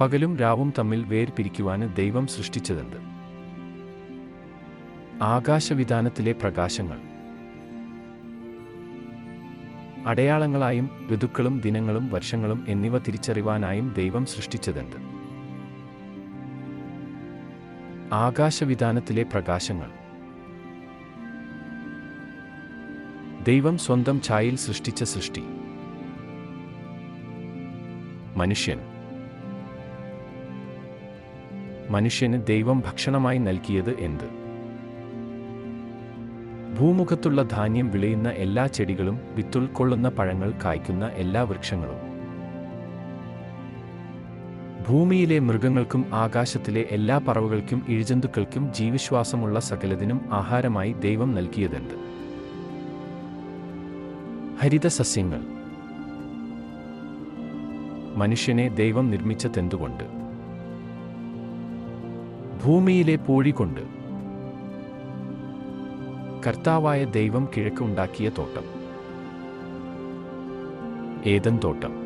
പകലും രാവും തമ്മിൽ വേർപിരിക്കുവാന് ദൈവം സൃഷ്ടിച്ചതെന്ത്? ആകാശവിധാനത്തിലെ പ്രകാശങ്ങൾ. അടയാളങ്ങളായും ഋതുക്കളും ദിനങ്ങളും വർഷങ്ങളും എന്നിവ തിരിച്ചറിവാനായും ദൈവം സൃഷ്ടിച്ചതെന്ത്? ആകാശവിധാനത്തിലെ പ്രകാശങ്ങൾ. ദൈവം സ്വന്തം ഛായയിൽ സൃഷ്ടിച്ച സൃഷ്ടി. മനുഷ്യൻ. മനുഷ്യന് ദൈവം ഭക്ഷണമായി നൽകിയത് എന്ത്? ഭൂമുഖത്തുള്ള ധാന്യം വിളയുന്ന എല്ലാ ചെടികളും വിത്തുൾക്കൊള്ളുന്ന പഴങ്ങൾ കായ്ക്കുന്ന എല്ലാ വൃക്ഷങ്ങളും. ഭൂമിയിലെ മൃഗങ്ങൾക്കും ആകാശത്തിലെ എല്ലാ പറവുകൾക്കും ഇഴജന്തുക്കൾക്കും ജീവിശ്വാസമുള്ള സകലതിനും ആഹാരമായി ദൈവം നൽകിയതെന്ത്? ഹരിതസസ്യങ്ങൾ. മനുഷ്യനെ ദൈവം നിർമ്മിച്ചതെന്തുകൊണ്ട്? ഭൂമിയിലെ പൂഴി കൊണ്ട് കർത്താവായ ദൈവം കിഴക്ക് ഉണ്ടാക്കിയ തോട്ടം. ഏതൻ തോട്ടം.